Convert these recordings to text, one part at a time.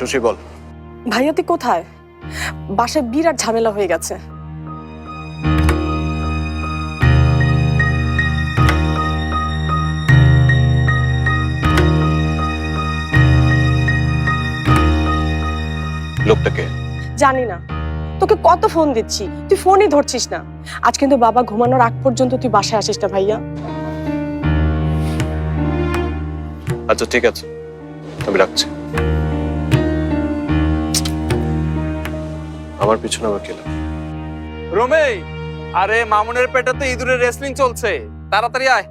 শশী বল। ভাইয়া তুই কোথায়? বাসায় বিরাট ঝামেলা হয়ে গেছে। লোকটাকে জানি না। তোকে কত ফোন দিচ্ছি তুই ফোনই ধরছিস না। আজ কিন্তু বাবা ঘুমানোর আগ পর্যন্ত তুই বাসায় আসিস না ভাইয়া। আচ্ছা ঠিক আছে। আমি রাখছি। আমার পিছনে আমার কেলা রোমেই! আরে মামুনের পেটে তো ইঁদুরের রেসলিং চলছে। তাড়াতাড়ি আয়।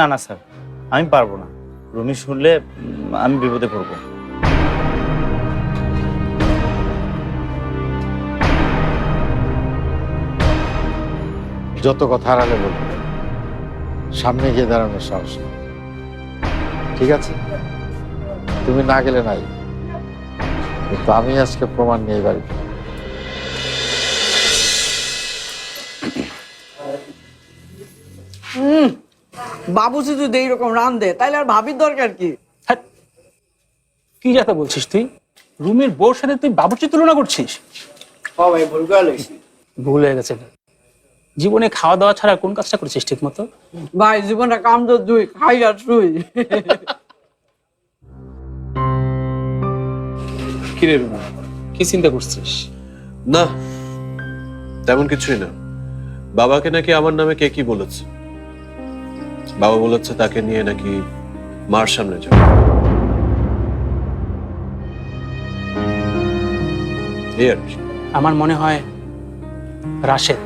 না না স্যার। আমি পারব না। রুমি শুনলে আমি বিপদে পড়ব। যত কথা হারালে বলব। সামনে গিয়ে দাঁড়ানোর সাহস নেই। ঠিক আছে? তুমি না গেলে নাই। কিন্তু আমি আজকে প্রমাণ নিয়ে বাড়ি বাবুজি যদি এইরকম রান দেয় তাহলে আর ভাবির দরকার কি? কি যাতা বলছিস তুই? রুমির বউর সাথে তুই বাবুর্চি তুলনা করছিস? ভাই ভুল করে ভুল হয়ে গেছে। জীবনে খাওয়া দাওয়া ছাড়া কোন কাজটা করেছিস ঠিক মতো ভাই জীবনে কাম তো দুই খাই আর শুই। কি রে রুমা? কি চিন্তা করছিস? না তেমন কিছুই না। বাবাকে নাকি আমার নামে কে কি বলেছে? বাবা বলেছে তাকে নিয়ে নাকি মার সামনে যাও আমার মনে হয় রাশেদ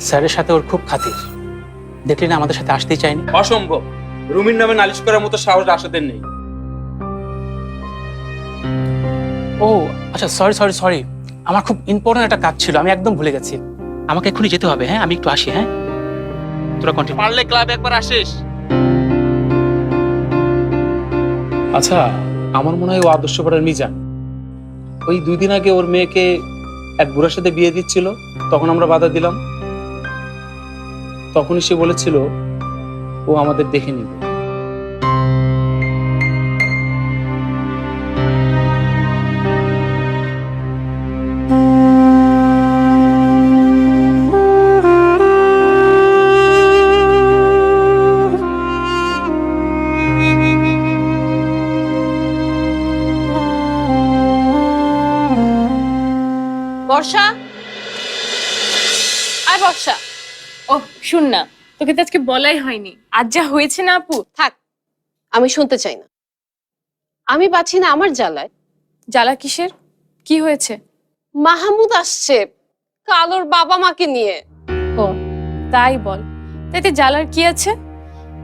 স্যারের সাথে ওর খুব খাতির। দেখলি না আমাদের সাথে আসতেই চাইনি অসম্ভব। রুমির নামে নালিশ করার মতো সাহস রাশেদের নেই। ও আচ্ছা সরি সরি সরি আমার খুব ইম্পর্টেন্ট একটা কাজ ছিল আমি একদম ভুলে গেছি। আমাকে এক্ষুনি যেতে হবে হ্যাঁ? আমি একটু আসি হ্যাঁ? তোরা কন্টিনিউ পারলে ক্লাবে একবার আসিস। আচ্ছা আমার মনে হয় ও আদর্শ পাড়ার মিজান। ওই দুই দিন আগে ওর মেয়েকে এক বুড়ার সাথে বিয়ে দিচ্ছিল তখন আমরা বাধা দিলাম। তখনই সে বলেছিল ও আমাদের দেখে নিবে। বর্ষা? আয় বর্ষা। ও শুন না তোকে তো আজকে বলাই হয়নি। আজ যা হয়েছে না আপু থাক। আমি শুনতে চাই না। আমি পাচ্ছি না আমার জ্বালায়। জ্বালা কিসের? কি হয়েছে? মাহমুদ আসছে কালোর বাবা মাকে নিয়ে। ও তাই বল। তাইতে জ্বালার কি আছে?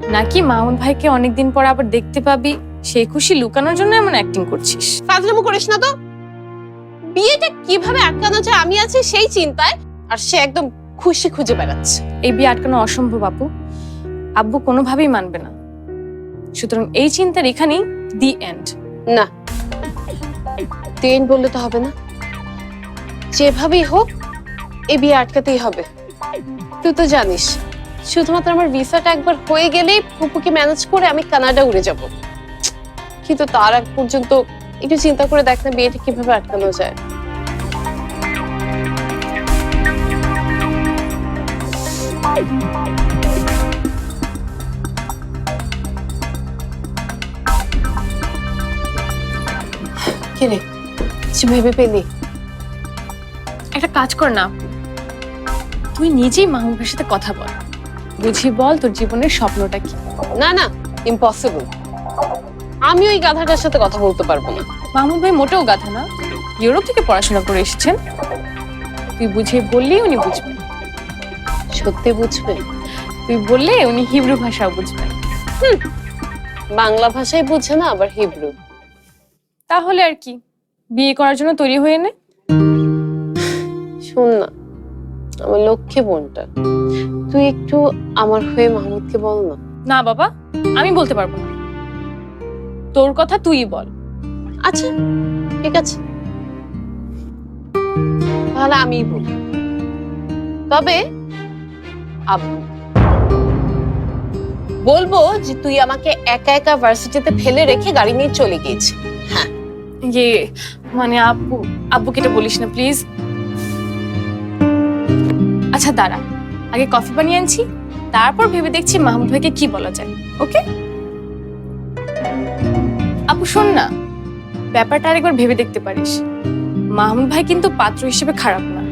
নাকি মামুন ভাইকে অনেকদিন পর আবার দেখতে পাবি? সেই খুশি লুকানোর জন্য এমন অ্যাক্টিং করছিস? ফাজলামো করিস না তো। বিয়েটা কীভাবে আটকানো যায় আমি আছি সেই চিন্তায় আর সে একদম খুশি খুঁজে বেড়াচ্ছে। এই বিয়ে আটকানো অসম্ভব আপু। আব্বু কোনোভাবেই মানবে না। সুতরাং এই চিন্তার এখানেই দি এন্ড। না দেন বললে তো হবে না। যেভাবেই হোক এই বিয়ে আটকাতেই হবে। তুই তো জানিস শুধুমাত্র আমার ভিসাটা একবার হয়ে গেলেই ফুপুকে ম্যানেজ করে আমি কানাডা উড়ে যাব। কিন্তু তার আগ পর্যন্ত একটু চিন্তা করে দেখ না বিয়েটা কীভাবে আটকানো যায়। কিরে কিছু ভেবে পেলি? একটা কাজ কর না। তুই নিজেই ভাইয়ের সাথে কথা বল। বুঝি বল তোর জীবনের স্বপ্নটা কি? না না ইম্পসিবল আমি ওই গাধাটার সাথে কথা বলতে পারব না। মামুন ভাই মোটেও গাধা না। ইউরোপ থেকে পড়াশোনা করে এসেছেন। তুই বুঝিয়ে বললেই উনি বুঝবেন সত্যি বুঝবে? তুই বললে উনি হিব্রু ভাষাও বুঝবেন বাংলা ভাষায় বুঝে না, আবার হিব্রু। তাহলে আর কি? বিয়ে করার জন্য তৈরি হয়ে নে। শোন না, আমার লক্ষ্যে বোনটা। তুই একটু আমার হয়ে মাহমুদকে বল না। না বাবা, আমি বলতে পারব না। তোর কথা তুই বল। আচ্ছা ঠিক আছে। তাহলে আমিই বলি। তবে আব্বু বলব যে তুই আমাকে একা একা ভার্সিটিতে ফেলে রেখে গাড়ি নিয়ে চলে গিয়েছিস ইয়ে মানে আব্বু আব্বুকে এটা বলিস না প্লিজ আচ্ছা দাঁড়া। আগে কফি বানিয়ে আনছি তারপর ভেবে দেখছি মাহমুদ ভাইকে কি বলা যায় ওকে আপু, শোন না। ব্যাপারটা আরেকবার ভেবে দেখতে পারিস। মাহমুদ ভাই কিন্তু পাত্র হিসেবে খারাপ না।